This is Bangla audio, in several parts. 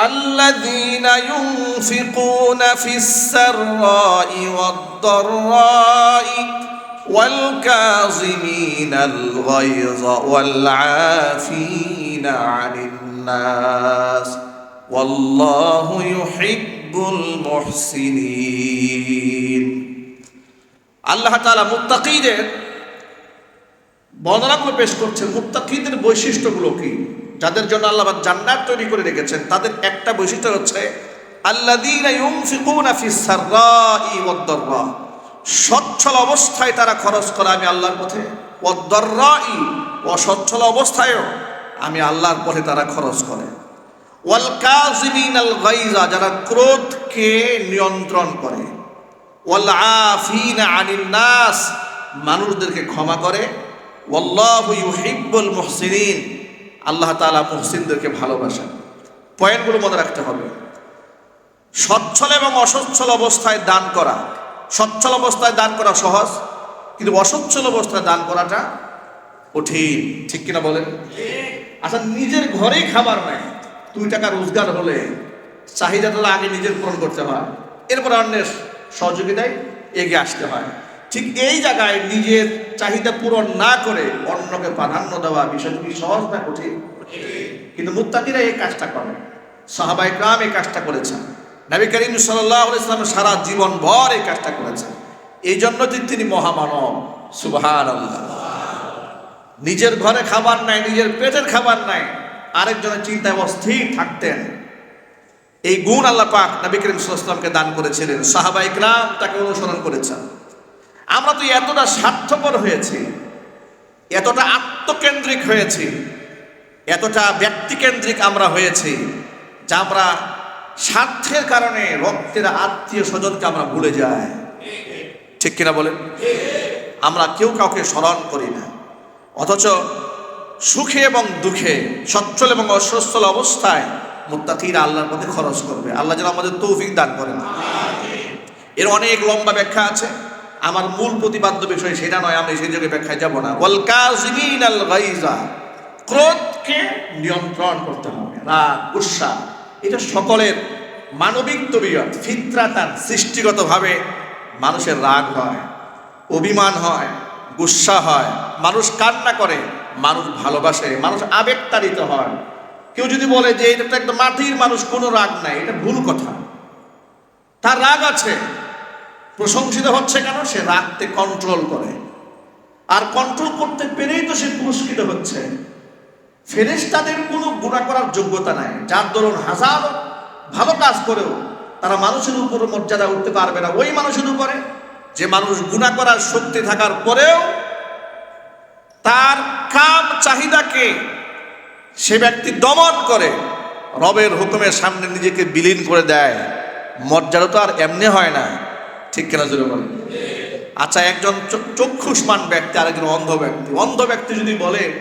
الذين ينفقون في السراء والضراء والكاظمين الغيظ والعافين عن الناس والله يحب المحسنين আল্লাহ তাআলা মুত্তাকিদের বর্ণনাগুলো পেশ করছেন মুত্তাকিদের বৈশিষ্ট্যগুলো কি যাদের জন্য আল্লাহ জান্নাত তৈরি করে রেখেছেন, তাদের একটা বৈশিষ্ট্য হচ্ছে সচ্ছল অবস্থায় তারা খরচ করে, আমি আল্লাহর পথে। ওয়াদ-দাররাই, অসচ্ছল অবস্থায়ও আমি আল্লাহর পথে তারা খরচ করে। ওয়াল কাযিমিনাল গাইজা যারা ক্রোধকে নিয়ন্ত্রণ করে। ওয়াল আফিনা আনিন নাস, মানুষদেরকে ক্ষমা করে। ওয়াল্লাহু ইউহিব্বুল মুহসিনিন আল্লাহ তাআলা মুহসিনদেরকে ভালোবাসেন। পয়েন্টগুলো মনে রাখতে হবে। সচ্ছল এবং অসচ্ছল অবস্থায় দান করা। সচ্ছল অবস্থায় দান করা সহজ, কিন্তু অসচ্ছল অবস্থায় দান করাটা কঠিন। ঠিক কিনা বলেন? আচ্ছা নিজের ঘরেই খাবার নাই। দুই টাকা রোজগার হলে চাহিদাটা আগে নিজের পূরণ করতে হয়। এরপর অন্যের সহযোগিতায় এগিয়ে আসতে হয়। ঠিক এই জায়গায় নিজের চাহিদা পূরণ না করে অন্যকে প্রাধান্য দেওয়া বিষয়টি সহজ না কঠিন? কিন্তু মুত্তাকিরা এই কাজটা করে সাহাবাই গ্রাম এই কাজটা করেছেন। নবী করিম সাল্লাহ ইসলাম সারা জীবন ভর এই কাজটা করেছেন। এই জন্য তিনি মহামানব। সুবহান নিজের ঘরে খাবার নাই, নিজের পেটের খাবার নাই, আরেকজনের চিন্তায় অস্থির থাকতেন। এই গুণ আল্লাহ পাক নবী করিম সাল্লামকে দান করেছিলেন। সাহাবাই গ্রাম তাকে অনুসরণ করেছেন। আমরা তো এতটা স্বার্থপর হয়েছি, এতটা আত্মকেন্দ্রিক হয়েছি, এতটা ব্যক্তিকেন্দ্রিক আমরা হয়েছি, যা আমরা স্বার্থের কারণে রক্তের আত্মীয় স্বজনকে আমরা ভুলে যাই। ঠিক কিনা বলেন? আমরা কেউ কাউকে স্মরণ করি না। অথচ সুখে এবং দুঃখে, সচ্ছল এবং অসচ্ছল অবস্থায় মুত্তাকিরা আল্লাহর পথে খরচ করবে। আল্লাহ যেন আমাদের তৌফিক দান করেন। এর অনেক লম্বা ব্যাখ্যা আছে। আমার মূল প্রতিপাদ্য বিষয় সেটা নয়, আমি সেই জায়গায় ব্যাখ্যায় যাব না। ওয়াল কাযিমিন আল গাইজা। ক্রোধকে নিয়ন্ত্রণ করতে হবে, রাগ গুসা এটা সকলের মানবিক তবিয়ত, ফিতরাতান, সৃষ্টিগতভাবে মানুষের রাগ হয়, অভিমান হয়, গুসা হয়। মানুষ কান্না করে, মানুষ ভালোবাসে, মানুষ আবেগতাড়িত হয়। কেউ যদি বলে যে এটা একটা মাটির মানুষ, কোনো রাগ নাই, এটা ভুল কথা। তার রাগ আছে। প্রশংসিত হচ্ছে কেন? সে রাগতে কন্ট্রোল করে। আর কন্ট্রোল করতে পেরেই তো সে পুরস্কৃত হচ্ছে। ফেরেশতাদের কোনো গুণা করার যোগ্যতা নাই। যার দরুন হাজার ভালো কাজ করেও তারা মানুষের উপর মর্যাদা উঠতে পারবে না। ওই মানুষের উপরে যে মানুষ গুণা করার শক্তি থাকার পরেও তার কাম চাহিদাকে সে ব্যক্তি দমন করে, রবের হুকুমের সামনে নিজেকে বিলীন করে দেয়। মর্যাদা তো আর এমনি হয় না। ঠিক কেনা জোরে বলে আচ্ছা একজন চক্ষুষ্মান ব্যক্তি আর একজন অন্ধ ব্যক্তি। অন্ধ ব্যক্তি যদি বলে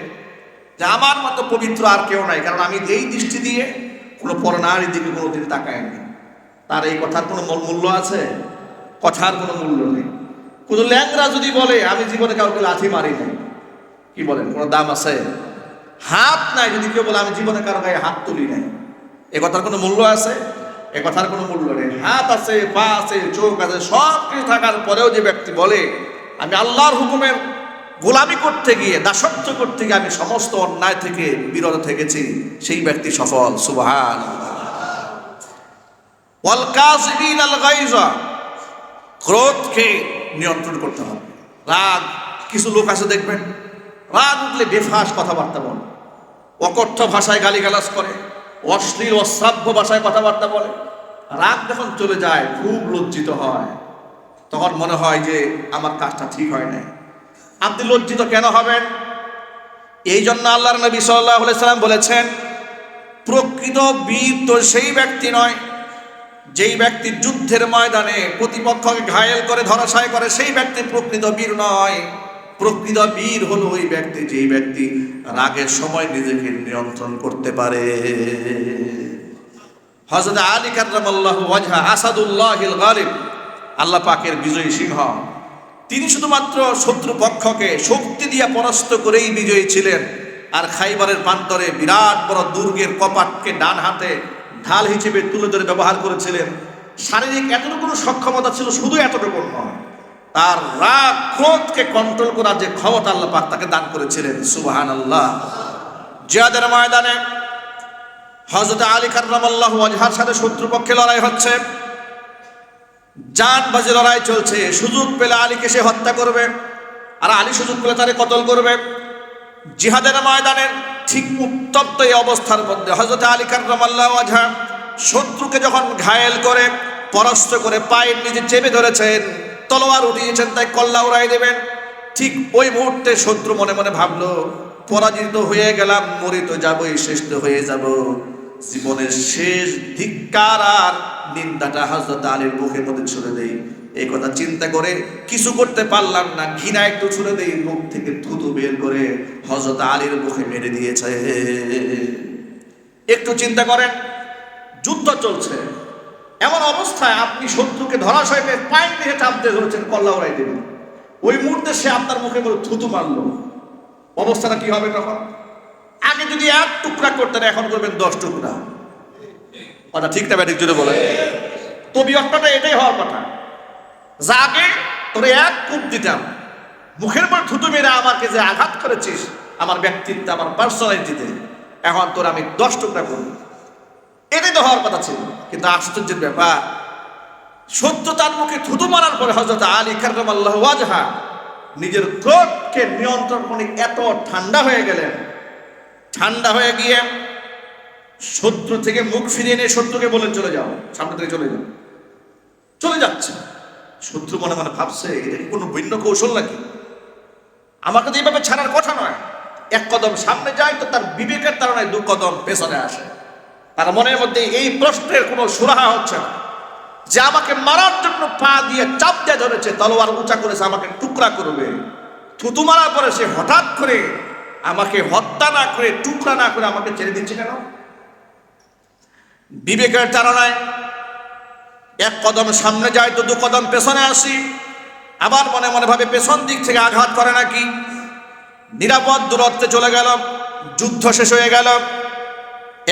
যে আমার মতো পবিত্র আর কেউ নাই, কারণ আমি যেই দৃষ্টি দিয়ে কোনো পরনারীর দিকে কোনোদিন তাকায়নি, তার এই কথার কোনো মূল- মূল্য আছে? কথার কোনো মূল্য নেই। কোনো ল্যাংরা যদি বলে, আমি জীবনে কাউকে লাথি মারি নাই কি বলেন? কোনো দাম আছে? হাত নাই যদি কেউ বলে, আমি জীবনে কারও গায়ে হাত তুলি নাই। এ কথার কোনো মূল্য আছে? এ কথার কোনো মূল্য নেই। হাত আছে, পা আছে, চোখ আছে সব কিছু থাকার পরেও যে ব্যক্তি বলে, আমি আল্লাহর হুকুমের গোলামি করতে গিয়ে, দাসত্ব করতে গিয়ে আমি সমস্ত অন্যায় থেকে বিরত থেকেছি, সেই ব্যক্তি সফল। সুবহান ওয়াল কাযিমিন আল গাইজা ক্রোধকে নিয়ন্ত্রণ করতে হবে। রাগ, কিছু লোক আছে দেখবেন, রাগ উঠলে বেফাস কথাবার্তা বলে। অকথ্য ভাষায় গালিগালাজ করে। অশ্লীল, অশ্রাব্য ভাষায় কথাবার্তা বলে। রাগ যখন চলে যায়, খুব লজ্জিত হয়। তখন মনে হয় যে আমার কাজটা ঠিক হয় নাই। আপনি লজ্জিত কেন হবেন? এই জন্য আল্লাহর নবী সাল্লাহ সাল্লাম বলেছেন, প্রকৃত বীর তো সেই ব্যক্তি নয়, যেই ব্যক্তি যুদ্ধের ময়দানে প্রতিপক্ষকে ঘায়েল করে, ধরাশায় করে, সেই ব্যক্তি প্রকৃত বীর নয়। প্রকৃত বীর হলো ওই ব্যক্তি, যেই ব্যক্তি রাগের সময় নিজেকে নিয়ন্ত্রণ করতে পারে। হজরত আলী কার্লাহ ওয়াজহা আসাদুল্লাহিল গালিব, আল্লাহ পাকের বিজয়ী সিংহ। তিনি শুধুমাত্র শত্রু পক্ষকে শক্তি দিয়া পরাস্ত করেই বিজয়ী ছিলেন, আর খাইবারের প্রান্তরে বিরাট বড় দুর্গের কপাটকে ডান হাতে ঢাল হিসেবে তুলে ধরে ব্যবহার করেছিলেন। শারীরিক এতটুকু সক্ষমতা ছিল শুধু এতটুকু নয় তার রাগ, ক্রোধকে কন্ট্রোল করার যে ক্ষমতা আল্লাহ পাক তাকে দান করেছিলেন। সুবাহান আল্লাহ জিয়াদের ময়দানে হজরত আলী কার্রাম আল্লাহ ওয়াজহার সাথে শত্রুপক্ষে লড়াই হচ্ছে। জান বাজে লড়াই চলছে। সুযোগ পেলে আলীকে সে হত্যা করবে। আর আলী সুযোগ পেলে তারে কতল করবে? জিহাদের ময়দানের ঠিক উত্তপ্ত এই অবস্থার মধ্যে হজরত আলী কার্রাম আল্লাহ ওয়াজহা শত্রুকে যখন ঘায়েল করে, পরাস্ত করে পায়ের নিচে চেপে ধরেছেন তলোয়ার উঠিয়েছেন তাই কল্লা উড়াই দেবেন। ঠিক ওই মুহূর্তে শত্রু মনে মনে ভাবলো, পরাজিত হয়ে গেলাম, মরি তো যাবই শেষ হয়ে যাব। জীবনের শেষ ধিক্কার আর নিন্দাটা হজরত আলীর মুখের মধ্যে ছুড়ে দেই। এই কথা চিন্তা করে কিছু করতে পারলাম না, ঘৃণা একটু ছুড়ে দেই, মুখ থেকে থুতু বের করে হজরত আলীর মুখে মেরে দিয়েছে। একটু চিন্তা করেন, যুদ্ধ চলছে। এমন অবস্থায় আপনি শত্রুকে ধরাশয় পেয়ে পায়ের দিকে চাপতে ধরেছেন, কল্লা উড়াই দেবেন। ওই মুহূর্তে সে আপনার মুখে করে থুতু মারলো। অবস্থাটা কি হবে তখন? আগে যদি এক টুকরা করতেন, এখন করবেন দশ টুকরা। কথা ঠিক না ব্যাটিক বলে তবি অর্থটা এটাই হওয়ার কথা। যা আগে তোরে এক কূপ দিতাম, মুখের পর থুতু মেরে আমাকে যে আঘাত করেছিস, আমার ব্যক্তিত্ব, আমার পার্সোনালিটিতে এখন তোর আমি দশ টুকরা করব। এটাই তো হওয়ার কথা ছিল। কিন্তু আশ্চর্যের ব্যাপার সত্য তার মুখে থুতু মারার পরে হজরত আলী কার্রাম আল্লাহ ওয়াজহা নিজের ক্রোধকে নিয়ন্ত্রণ করে এত ঠান্ডা হয়ে গেলেন। ঠান্ডা হয়ে গিয়ে শত্রু থেকে মুখ ফিরিয়ে নিয়ে শত্রুকে বলে চলে যাও, সামনে থেকে চলে যাও। চলে যাচ্ছে। শত্রু মনে মনে ভাবছে, এটা কি কোনো ভিন্ন কৌশল নাকি? আমাকে তো এইভাবে ছাড়ার কথা নয়। এক কদম সামনে যায় তো তার বিবেকের তারণায় দু কদম পেছনে আসে। তার মনের মধ্যে এই প্রশ্নের কোনো সুরাহা হচ্ছে না। যে আমাকে মারার জন্য পা দিয়ে চাপ দিয়ে ধরেছে, তলোয়ার উঁচা করেছে আমাকে টুকরা করবে। থুতু মারার পরে সে হঠাৎ করে আমাকে হত্যা না করে, টুকরা না করে আমাকে ছেড়ে দিচ্ছে কেন? বিবেকের তারণায় এক কদম সামনে যায় তো দু কদম পেছনে আসি। আবার মনে মনে ভাবে পেছন দিক থেকে আঘাত করে নাকি? নিরাপদ দূরত্বে চলে গেল যুদ্ধ শেষ হয়ে গেল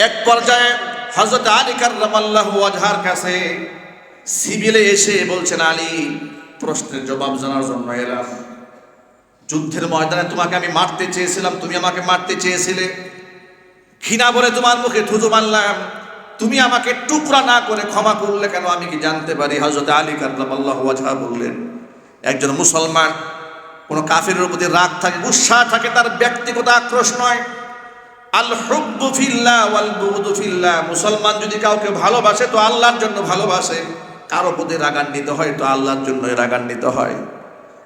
এক পর্যায়ে হজরত আলী কার্লামাল্লাহ ওয়াজহার কাছে সিভিলে এসে বলছেন, আলী, প্রশ্নের জবাব জানার জন্য এলাম। যুদ্ধের ময়দানে তোমাকে আমি মারতে চেয়েছিলাম, তুমি আমাকে মারতে চেয়েছিলে। ঘৃণা বলে তোমার মুখে থুতু মারলাম। তুমি আমাকে টুকরা না করে ক্ষমা করলে কেন? আমি কি জানতে পারি? হজরত আলী কার্লাম আল্লাহ বললেন, একজন মুসলমান, কোনো কাফের প্রতি রাগ থাকে উৎসাহ থাকে, তার ব্যক্তিগত আক্রোশ নয়। আল হুব্বু ওয়াল মুসলমান যদি কাউকে ভালোবাসে, তো আল্লাহর জন্য ভালোবাসে। কারও প্রতি রাগান্বিত হয়, তো আল্লাহর জন্য রাগান্বিত হয়।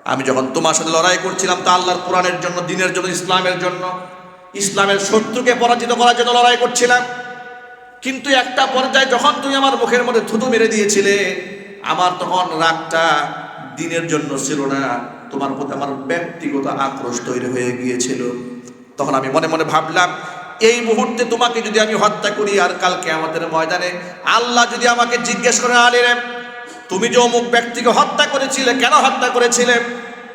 আমি যখন তোমার সাথে লড়াই করছিলাম, তো আল্লাহর কোরআনের জন্য, দিনের জন্য, ইসলামের জন্য, ইসলামের শত্রুকে পরাজিত করার জন্য লড়াই করছিলাম। কিন্তু একটা পর্যায়ে যখন তুমি আমার মুখের মধ্যে থুতু মেরে দিয়েছিলে, আমার তখন রাগটা দিনের জন্য ছিল না। তোমার প্রতি আমার ব্যক্তিগত আক্রোশ তৈরি হয়ে গিয়েছিল। তখন আমি মনে মনে ভাবলাম, এই মুহূর্তে তোমাকে যদি আমি হত্যা করি, আর কালকে আমাদের ময়দানে আল্লাহ যদি আমাকে জিজ্ঞেস করে আলিরে, তুমি যে অমুক ব্যক্তিকে হত্যা করেছিলে, কেন হত্যা করেছিলে?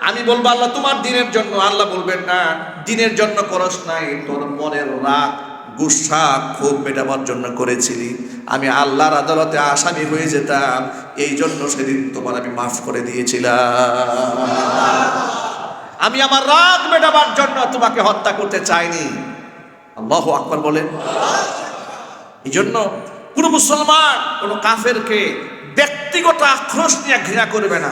আমি বলব, আল্লাহ, তোমার দিনের জন্য। আল্লাহ বলবেন, না, দিনের জন্য করস নাই, তোর মনের রাগ, গুসা ক্ষোভ মেটাবার জন্য করেছিলি। আমি আল্লাহর আদালতে আসামি হয়ে যেতাম এই জন্য সেদিন তোমার আমি মাফ করে দিয়েছিলাম। আমি আমার রাগ মেটাবার জন্য তোমাকে হত্যা করতে চাইনি। আল্লাহ আকবর বলেন এই জন্য কোনো মুসলমান, কোনো কাফেরকে ব্যক্তিগত আক্রোশ নিয়ে ঘৃণা করবে না।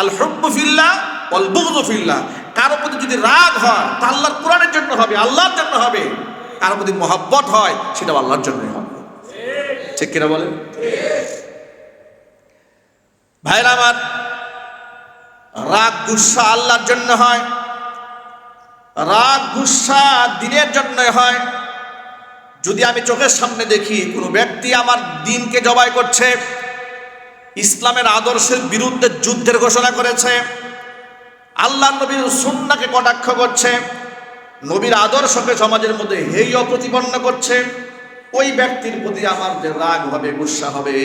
আল হব্বুফিল্লা অল বুগদুফিল্লা কারও প্রতি যদি রাগ হয়, তা আল্লাহর কোরআনের জন্য হবে, আল্লাহর জন্য হবে। কারও প্রতি মহাব্বত হয় সেটা আল্লাহর জন্যই হবে। ঠিক কিনা বলেন? ভাইরা আমার, রাগ গুসা আল্লাহর জন্য হয়। রাগ, গুসা দিনের জন্য হয়। যদি আমি চোখের সামনে দেখি, কোনো ব্যক্তি আমার দিনকে জবাই করছে, ইসলামের আদর্শের বিরুদ্ধে যুদ্ধের ঘোষণা করেছে, আল্লাহ নবীর সুন্নাকে কটাক্ষ করছে, নবীর আদর্শকে সমাজের মধ্যে হেই অপ্রতিপন্ন করছে, ওই ব্যক্তির প্রতি আমার যে রাগ হবে, গুসা হবে,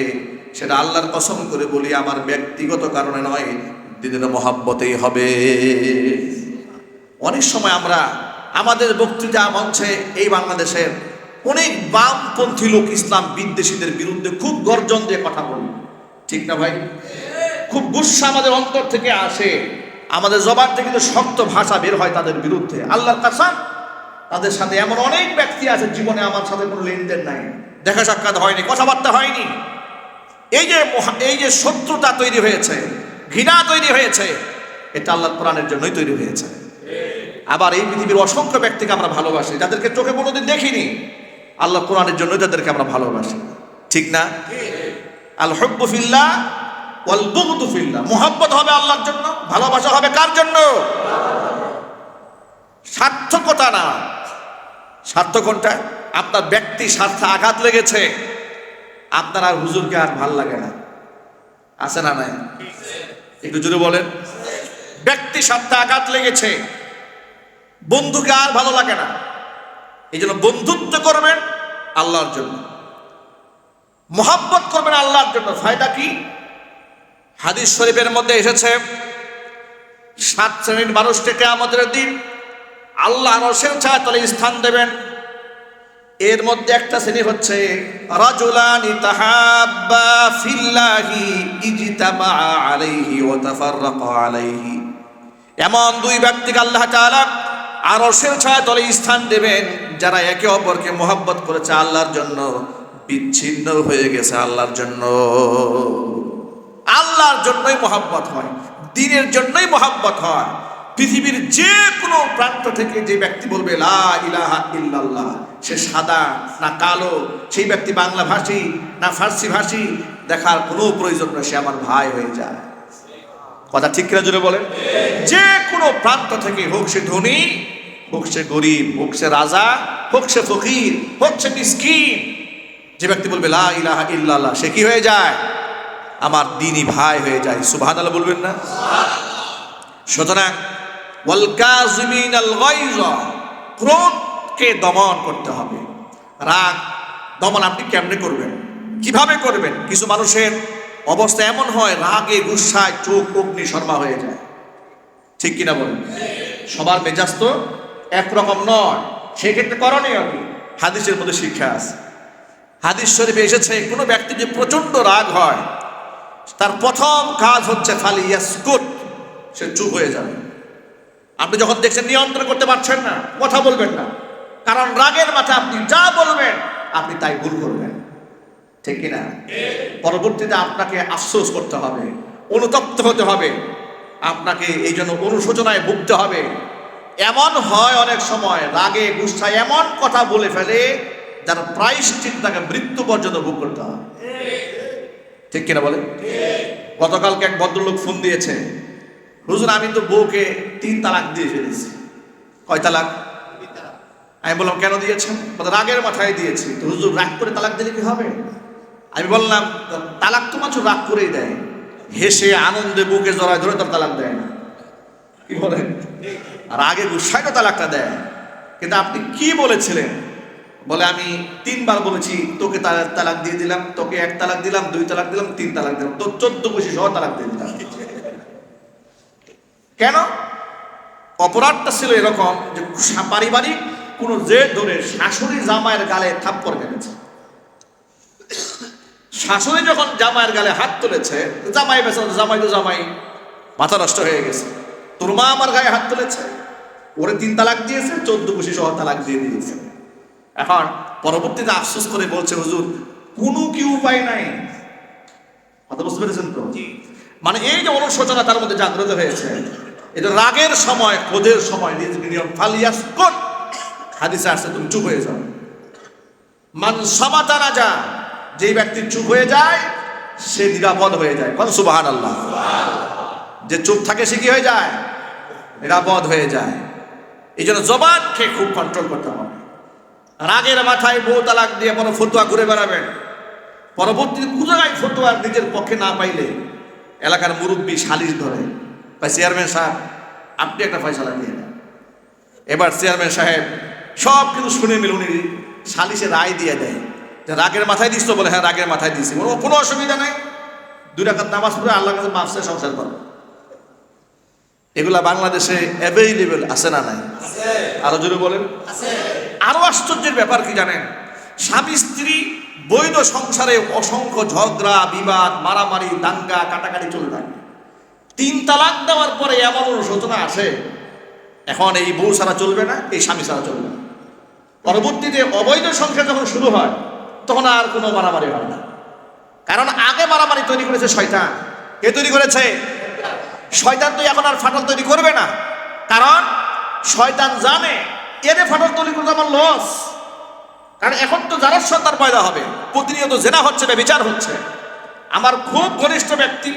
সেটা আল্লাহর কসম করে বলি, আমার ব্যক্তিগত কারণে নয়, দিনের মহাব্বতেই হবে। অনেক সময় আমরা আমাদের বক্তৃতা মঞ্চে এই বাংলাদেশের অনেক বামপন্থী লোক ইসলাম বিদ্বেষীদের বিরুদ্ধে খুব গর্জন দিয়ে কথা বলে। ঠিক না ভাই? খুব গুসা আমাদের অন্তর থেকে আসে। আমাদের জবান থেকে কিন্তু শক্ত ভাষা বের হয় তাদের বিরুদ্ধে। আল্লাহ কাসাম, তাদের সাথে এমন অনেক ব্যক্তি আছে জীবনে আমার সাথে কোনো লেনদেন নাই। দেখা সাক্ষাৎ হয়নি, কথাবার্তা হয়নি। এই যে এই যে শত্রুতা তৈরি হয়েছে, ঘৃণা তৈরি হয়েছে, এটা আল্লাহ কোরআনের জন্যই তৈরি হয়েছে। আবার এই পৃথিবীর অসংখ্য ব্যক্তিকে আমরা ভালোবাসি, যাদেরকে চোখে কোনোদিন দেখিনি। আল্লাহ কোরআনের জন্যই তাদেরকে আমরা ভালোবাসি। ঠিক না? আল হব্বু ফিল্লাহ ওয়াল বুগদু ফিল্লাহ। মুহাব্বত হবে আল্লাহর জন্য, ভালোবাসা হবে কার জন্য? সার্থকতা না। স্বার্থ কোনটা? আপনার ব্যক্তি স্বার্থে আঘাত লেগেছে, আপনার আর হুজুরকে আর ভালো লাগে না। আছে না নাই? একটু জোরে বলেন। ব্যক্তি স্বার্থে আঘাত লেগেছে বন্ধুকে আর ভালো লাগে না। এই জন্য বন্ধুত্ব করবেন আল্লাহর জন্য। মোহাব্বত করবেন আল্লাহর জন্য। ফায়দা কি? হাদিস শরীফের মধ্যে এসেছে, সাত শ্রেণির মানুষকে আমাদের দিন আল্লাহ রসের ছায়া তলে স্থান দেবেন। এর মধ্যে একটা শ্রেণি হচ্ছে ফিল্লাহি আলাইহি আলাইহি। এমন দুই ব্যক্তিকে আল্লাহ তাআলা আরশের ছায়া তলে স্থান দেবেন যারা একে অপরকে মোহাব্বত করেছে আল্লাহর জন্য। বিচ্ছিন্ন হয়ে গেছে আল্লাহর জন্য। আল্লাহর জন্যই মোহাব্বত হয়, দিনের জন্যই মোহাব্বত হয়। পৃথিবীর যে কোনো প্রান্ত থেকে যে ব্যক্তি বলবে, লা ইলাহা ইল্লাল্লাহ সে সাদা না কালো, সেই ব্যক্তি বাংলা ভাষী না ফার্সি ভাষী, দেখার কোনো প্রয়োজন না সে আমার ভাই হয়ে যায়। কথা ঠিক কিনা জুড়ে বলেন? যে কোনো প্রান্ত থেকে হোক সে ধনী, হোক সে গরিব, হোক সে রাজা, হোক সে ফকির, হোক সে মিসকিন, যে ব্যক্তি বলবে, লা ইলাহা ইল্লাল্লাহ সে কি হয়ে যায়? আমার দিনী ভাই হয়ে যায়। সুবহান আল্লাহ বলবেন না? সুতরাং, ওয়াল কাযিমিন আল গায়জ ক্রোধকে দমন করতে হবে। রাগ, দমন আপনি কেমনে করবেন? কীভাবে করবেন? কিছু মানুষের অবস্থা এমন হয়, রাগে গুসায় চোখ, অগ্নি, শর্মা হয়ে যায়। ঠিক কিনা বলেন? সবার মেজাজ তো একরকম নয়। সেক্ষেত্রে করণীয় কি? হাদিসের মধ্যে শিক্ষা আছে। হাদিস শরীফে এসেছে, কোনো ব্যক্তি যে প্রচণ্ড রাগ হয়, তার প্রথম কাজ হচ্ছে খালি ইয়াসকুট সে চুপ হয়ে যাবে। আপনি যখন দেখছেন নিয়ন্ত্রণ করতে পারছেন না, কথা বলবেন না। কারণ রাগের মাথায় আপনি যা বলবেন, আপনি তাই ভুল করবেন। ঠিক কিনা? পরবর্তীতে আপনাকে আফসোস করতে হবে, অনুতপ্ত হতে হবে, আপনাকে এই জন্য অনুশোচনায় ভুগতে হবে। এমন হয় অনেক সময়, রাগে গুসায় এমন কথা বলে ফেলে যার প্রায়শ্চিত তাকে মৃত্যু পর্যন্ত ভোগ করতে হয় ঠিক কিনা বলে গতকালকে এক ভদ্রলোক ফোন দিয়েছে, হুজুর, আমি তো বউকে তিন তালাক দিয়ে ফেলেছি। কয় তালাক? আমি বললাম, কেন দিয়েছেন? রাগের মাথায় দিয়েছি। তো হুজুর, রাগ করে তালাক দিলে কি হবে? আমি বললাম, তালাক তো মাত্র রাগ করেই দেয়। হেসে আনন্দে বুকে জড়ায় ধরে তার তালাক দেয় না। কি বলেন? আর আগে গুসায় তো তালাকটা দেয়। কিন্তু আপনি কি বলেছিলেন? বলে, আমি তিনবার বলেছি, তোকে তালাক দিয়ে দিলাম, তোকে এক তালাক দিলাম, দুই তালাক দিলাম, তিন তালাক দিলাম তো চোদ্দ বসে সহ তালাক দিয়ে দিলাম। কেন? অপরাধটা ছিল এরকম যে পারিবারিক কোনো জেদ ধরে শাশুড়ি জামায়ের গালে থাপ্পড় মেরেছে। শাশুড়ি যখন জামাইয়ের গালে হাত তুলেছে জামাই বেসা জামাই তো জামাই মাথা নষ্ট হয়ে গেছে। তোর মা আমার গায়ে হাত তুলেছে ওরে তিন তালাক দিয়েছে চোদ্দ বসে সহ তালাক দিয়ে দিয়েছে। এখন পরবর্তীতে আফসোস করে বলছে হুজুর কোনো কি উপায় নাই? কথা বুঝতে পেরেছেন তো? মানে এই যে অনুশোচনা তার মধ্যে জাগ্রত হয়েছে এটা রাগের সময় ক্রোধের সময় নিজেকে নিয়ম ফালিয়াস কর হাদিসে আসছে তুমি চুপ হয়ে যাও। মান সমাতানা যা যেই ব্যক্তি চুপ হয়ে যায়, সে নিরাপদ হয়ে যায়। কোন সুবাহান আল্লাহ যে চুপ থাকে, সে কি হয়ে যায়? নিরাপদ হয়ে যায়। এই জন্য জবানকে খুব কন্ট্রোল করতে হবে। রাগের মাথায় বউ তালাক দিয়ে কোনো ফতুয়া ঘুরে বেড়াবেন। পরবর্তীতে পুজোয় ফতুয়া নিজের পক্ষে না পাইলে এলাকার মুরব্বী সালিশ ধরে। বা চেয়ারম্যান সাহেব, আপনি একটা ফয়সালা দিয়ে দেন। এবার চেয়ারম্যান সাহেব সব কিছু শুনে মিলে উনি সালিশে রায় দিয়ে দেয়। রাগের মাথায় দিস তো বলে হ্যাঁ রাগের মাথায় দিছি। বলে, কোনো অসুবিধা নাই। দুই রাখাত নামাজ পড়ে আল্লাহ কাছে মাফসে সংসার করে। এগুলা বাংলাদেশে অ্যাভেইলেবল আছে না নাই? আরও জোরে বলেন। আরও আশ্চর্যের ব্যাপার কি জানেন? স্বামী স্ত্রী বৈধ সংসারে অসংখ্য ঝগড়া বিবাদ মারামারি দাঙ্গা কাটাকাটি চলে থাকে তিন তালাক দেওয়ার পরে এমন অনুশোচনা আসে? এখন এই বউ ছাড়া চলবে না এই স্বামী ছাড়া চলবে না। পরবর্তীতে অবৈধ সংসার যখন শুরু হয় তখন আর কোনো মারামারি হবে না। কারণ আগে মারামারি তৈরি করেছে শয়তান। কে তৈরি করেছে? শয়তান তো এখন আর ফাটল তৈরি করবে না। কারণ শয়তান জানে এনে ফাটল তৈরি করতে আমার লস। কারণ এখন তো যারা সন্তান পয়দা হবে, প্রতিনিয়ত জেনা হচ্ছে না বিচার হচ্ছে। আমার খুব ঘনিষ্ঠ ব্যক্তি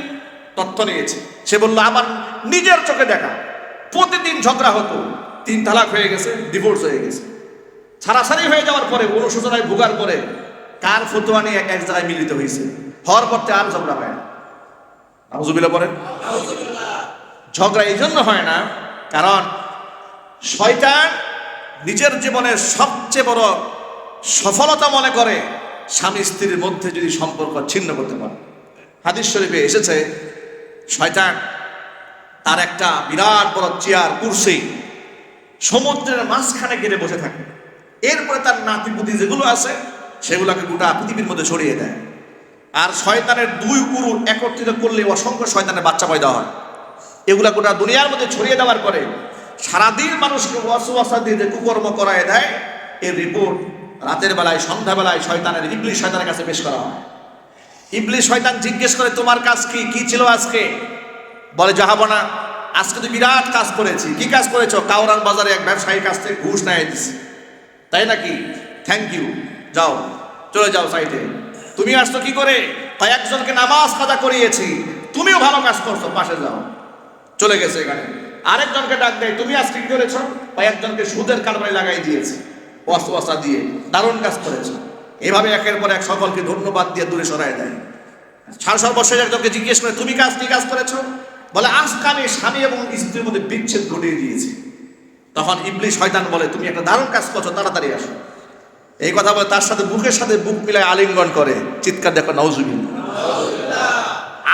তথ্য নিয়েছে। সে বলল, আমার নিজের চোখে দেখা, প্রতিদিন ঝগড়া হতো। তিন তালাক হয়ে গেছে ডিভোর্স হয়ে গেছে। ছাড়াছাড়ি হয়ে যাওয়ার পরে অনুশোচনায় ভোগার পরে কার ফতুয়া নিয়ে এক জায়গায় মিলিত হয়েছে। হওয়ার পর আর ঝগড়া হয় না। নাউজুবিল্লাহ বলেন। ঝগড়া এই জন্য হয় না, কারণ শয়তান নিজের জীবনের সবচেয়ে বড় সফলতা মনে করে স্বামী স্ত্রীর মধ্যে যদি সম্পর্ক ছিন্ন করতে পারে। হাদিস শরীফে এসেছে, শয়তান তার একটা বিরাট বড় চেয়ার, কুর্সি সমুদ্রের মাঝখানে গেড়ে বসে থাকে। এরপরে তার নাতিপুতি যেগুলো আছে সেগুলোকে গোটা পৃথিবীর মধ্যে ছড়িয়ে দেয়। আর শয়তানের দুই গুরু একত্রিত করলে অসংখ্য শয়তানের বাচ্চা পয়দা হয়। এগুলা গোটা দুনিয়ার মধ্যে ছড়িয়ে দেওয়ার পরে সারাদিন মানুষকে ওয়াসওয়াসা দিয়ে যে কুকর্ম করায় দেয়, এর রিপোর্ট রাতের বেলায় সন্ধ্যাবেলায় শয়তানের ইবলিশ শয়তানের কাছে পেশ করা হয়। ইবলিশ শয়তান জিজ্ঞেস করে, তোমার কাজ কি? কি ছিল আজকে? বলে যাহাবো না আজকে তো বিরাট কাজ করেছি। কি কাজ করেছ? কাউরান বাজারে এক ব্যবসায়ীর কাছ থেকে ঘুষ নেয় দিছি। তাই নাকি? থ্যাংক ইউ যাও, চলে যাও সাইডে। তুমি আসছো কি করে? কয়েকজনকে নামাজ কাজা করিয়েছি। তুমিও ভালো কাজ করছ, পাশে যাও। চলে গেছে এখানে। আরেকজনকে ডাক দেয়, তুমি আজকে কি করেছ কয়েকজনকে সুদের কারবারে লাগাই দিয়েছে, ওয়াসওয়াসা দিয়ে। দারুণ কাজ করেছ। এভাবে একের পর এক সকলকে ধন্যবাদ দিয়ে দূরে সরায় দেয়। সার সর্বশেষ একজনকে জিজ্ঞেস করে, তুমি কাজ কি কাজ করেছ? বলে আজকে আমি স্বামী এবং স্ত্রীর মধ্যে বিচ্ছেদ ঘটিয়ে দিয়েছি। তখন ইবলিশ শয়তান বলে, তুমি একটা দারুণ কাজ করছ, তাড়াতাড়ি আসো। এই কথা বলে তার সাথে বুকের সাথে বুক মিলায় আলিঙ্গন করে। চিৎকার দেখো নওজুবিন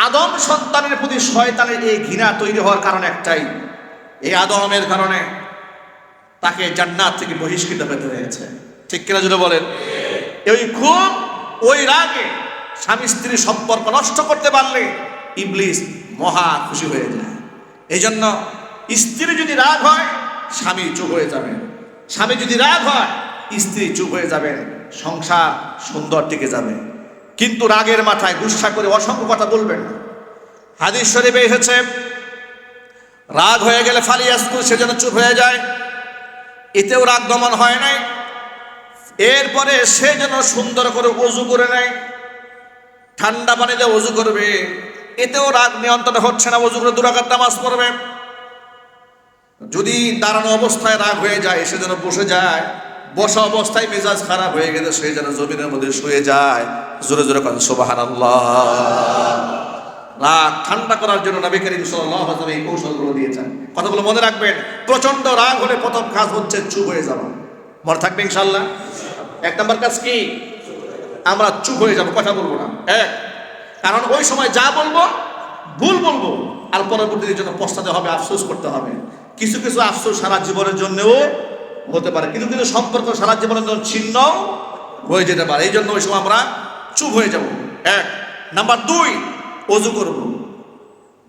আদম সন্তানের প্রতি শয়তানের এই ঘৃণা তৈরি হওয়ার কারণ একটাই। এই আদমের কারণে তাকে জান্নাত থেকে বহিষ্কৃত পেতে হয়েছে। ঠিক কিনা যদি বলেন? ওই খুব ওই রাগে স্বামী স্ত্রীর সম্পর্ক নষ্ট করতে পারলে ইবলিস মহা খুশি হয়ে যায়। এই জন্য স্ত্রী যদি রাগ হয়, স্বামী চুপ হয়ে যাবে। স্বামী যদি রাগ হয় স্ত্রী চুপ হয়ে যাবে, সংসার সুন্দর টিকে যাবে। কিন্তু রাগের মাথায় গুসা করে অসংখ্য কথা বলবেন না। হাদিস শরীফে এসেছে, রাগ হয়ে গেলে ফালিয়াসকুল সে যেন চুপ হয়ে যায়। এতেও রাগ দমন হয় নাই। এরপরে সে যেন সুন্দর করে অজু করে নেয়। ঠান্ডা পানিতে অজু করবে। এতেও রাগ নিয়ন্ত্রণ হচ্ছে না অজু করে দুরাকার নামাজ পড়বে। যদি দাঁড়ানো অবস্থায় রাগ হয়ে যায়, সে যেন বসে যায়। বসা অবস্থায় মেজাজ খারাপ হয়ে গেলে সে যেন জমিনের মধ্যে শুয়ে যায়। জোরে জোরে কান সোবাহান রাগ ঠান্ডা করার জন্য নবী করিম ওয়াসাল্লাম এই কৌশলগুলো দিয়েছেন। কথাগুলো মনে রাখবেন প্রচণ্ড রাগ হলে প্রথম কাজ হচ্ছে চুপ হয়ে যাওয়া। মনে থাকবে ইনশাল্লাহ এক নম্বর কাজ কি? আমরা চুপ হয়ে যাব, কথা বলব না। এক, কারণ ওই সময় যা বলব, ভুল বলব, আর পরবর্তীদের জন্য পস্তাতে হবে, আফসোস করতে হবে। কিছু কিছু আফসোস সারা জীবনের জন্যও হতে পারে। কিন্তু কিন্তু সম্পর্ক সারা জীবনের জন্য ছিন্ন হয়ে যেতে পারে। এই জন্য ওই সময় আমরা চুপ হয়ে যাব। এক। নাম্বার দুই, অজু করব।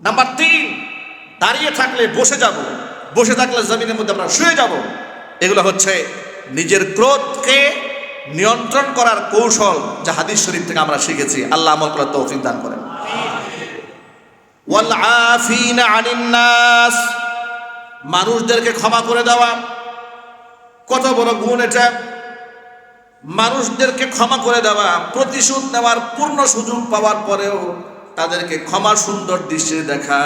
নাম্বার তিন, দাঁড়িয়ে থাকলে বসে যাব। বসে থাকলে জমিনের মধ্যে আমরা শুয়ে যাব। এগুলো হচ্ছে নিজের ক্রোধকে নিয়ন্ত্রণ করার কৌশল যা হাদিস শরীফ থেকে আমরা শিখেছি। আল্লাহ আমল করার তৌফিক দান করেন। মানুষদেরকে ক্ষমা করে দেওয়া। কত বড় গুণ এটা? মানুষদেরকে ক্ষমা করে দেওয়া, প্রতিশোধ নেওয়ার পূর্ণ সুযোগ পাওয়ার পরেও তাদেরকে ক্ষমা সুন্দর দৃশ্যে দেখা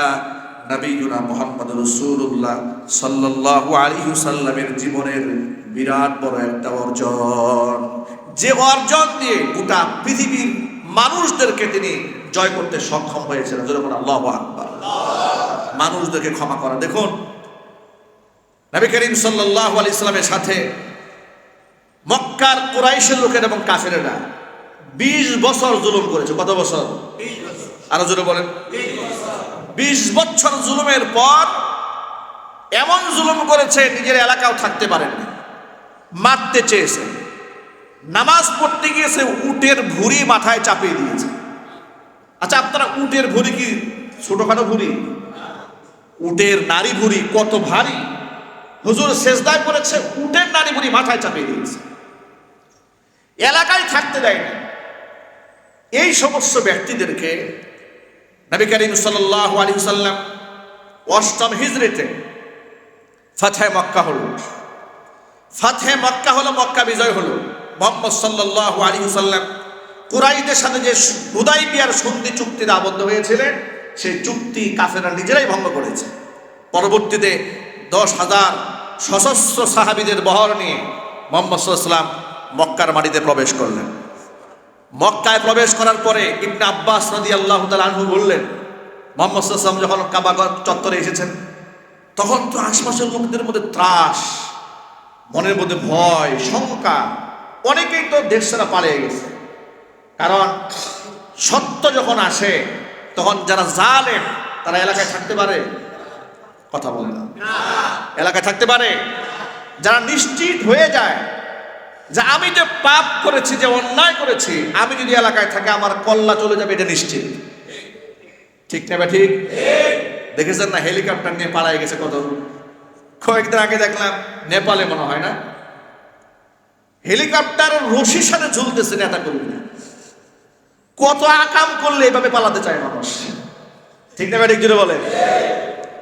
নবীনা মোহাম্মদ রসুল্লাহ সাল্লাল্লাহু আলাইহি সাল্লামের জীবনের বিরাট বড় একটা অর্জন। যে অর্জন দিয়ে গোটা পৃথিবীর মানুষদেরকে তিনি জয় করতে সক্ষম হয়েছিলেন মানুষদেরকে ক্ষমা করা। দেখুন নবী করিম সাল্লাহ আলি ইসলামের সাথে মক্কার কোরাইশের লোকের এবং কাফেরেরা বিশ বছর জুলুম করেছে। কত বছর? আরও জোরে বলেন। বিশ বছর জুলুমের পর এমন জুলুম করেছে, নিজের এলাকাও থাকতে পারেননি। মারতে চেয়েছে। নামাজ পড়তে গিয়েছে উটের ভুঁড়ি মাথায় চাপিয়ে দিয়েছে। আচ্ছা আপনারা উটের ভুঁড়ি কি ছোটখাটো ভুঁড়ি? উটের নারী ভুঁড়ি কত ভারী? হুজুর শেষদায় করেছে উটের নারী ভুঁড়ি মাথায় চাপিয়ে দিয়েছে। এলাকায় থাকতে দেয় না। এই সমস্ত ব্যক্তিদেরকে নবী করিম সাল্লাহ আলী সাল্লাম অষ্টম হিজড়িতে ফাথে মক্কা হল। ফাথে মক্কা হলো, মক্কা বিজয় হলো। মোহাম্মদ সাল্লাহ আলী সাল্লাম কুরাইদের সাথে যে হুদাই বিয়ার সন্ধি চুক্তিতে আবদ্ধ হয়েছিলেন, সেই চুক্তি কাফেরা নিজেরাই ভঙ্গ করেছে। পরবর্তীতে দশ হাজার সশস্ত্র সাহাবিদের বহর নিয়ে মোহাম্মদ সাল্লাম মক্কার মাটিতে প্রবেশ করলেন। মক্কায় প্রবেশ করার পরে ইবনে আব্বাস নদী আল্লাহ আনহু বললেন, মোহাম্মদ সাল্লাম যখন কাবাগর চত্বরে এসেছেন, তখন তো আশপাশের লোকদের মধ্যে ত্রাস, মনের মধ্যে ভয়, শঙ্কা, অনেকেই তো দেশ ছাড়া পালিয়ে গেছে। কারণ সত্য যখন আসে, তখন যারা জালেম, তারা এলাকায় থাকতে পারে কথা বললাম। না এলাকায় থাকতে পারে। যারা নিশ্চিত হয়ে যায় যে আমি যে পাপ করেছি, যে অন্যায় করেছি, আমি যদি এলাকায় থাকি আমার কল্লা চলে যাবে, এটা নিশ্চিত। ঠিক না ঠিক? দেখেছেন না, হেলিকপ্টার নিয়ে পালায় গেছে কত? কয়েকদিন আগে দেখলাম, নেপালে মনে হয় না? হেলিকপ্টার রশির সাথে ঝুলতেছে নেতা কর্মীরা। কত আকাম করলে এভাবে পালাতে চায় মানুষ। ঠিক না ঠিক জুড়ে বলে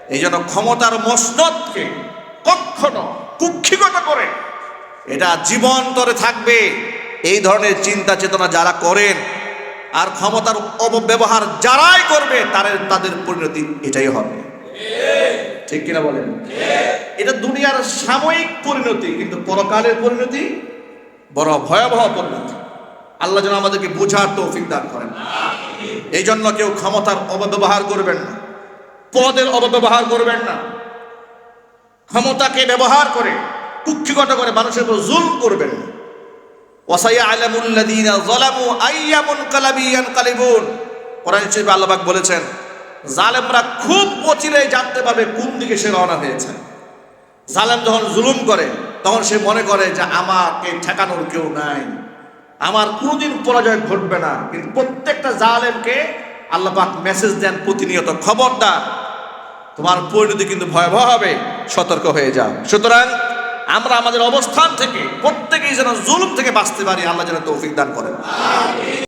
এই জন্য ক্ষমতার মসনদকে কখনো কুক্ষিগত করে। এটা জীবন্তরে থাকবে। এই ধরনের চিন্তা চেতনা যারা করেন আর ক্ষমতার অপব্যবহার যারাই করবে, তাদের তাদের পরিণতি এটাই হবে। ঠিক কিনা বলেন? এটা দুনিয়ার সাময়িক পরিণতি, কিন্তু পরকালের পরিণতি বড় ভয়াবহ পরিণতি। আল্লাহ যেন আমাদেরকে বোঝার তৌফিক দান করেন। এই জন্য কেউ ক্ষমতার অপব্যবহার করবেন না। পদের অপব্যবহার করবেন না। ক্ষমতাকে ব্যবহার করে, কুক্ষিগত করে মানুষের উপর জুল করবেন না। ওয়াসাইয়া আলামুল্লাযীনা আইয়ামুন কালাবিয়ান কালিবুন। কোরআন শরীফে আল্লাহ পাক বলেছেন, জালেমরা খুব অচিরেই জানতে পারবে কোন দিকে সে রওনা হয়েছে। জালেম যখন জুলুম করে, তখন সে মনে করে যে আমাকে ঠেকানোর কেউ নাই। আমার কোনোদিন পরাজয় ঘটবে না। কিন্তু প্রত্যেকটা জালেমকে আল্লাহ পাক মেসেজ দেন প্রতিনিয়ত, খবরদার তোমার পরিণতি কিন্তু ভয়াবহ হবে, সতর্ক হয়ে যাও। সুতরাং আমরা আমাদের অবস্থান থেকে প্রত্যেকেই যেন জুলুম থেকে বাঁচতে পারি, আল্লাহ যেন তৌফিক দান করেন।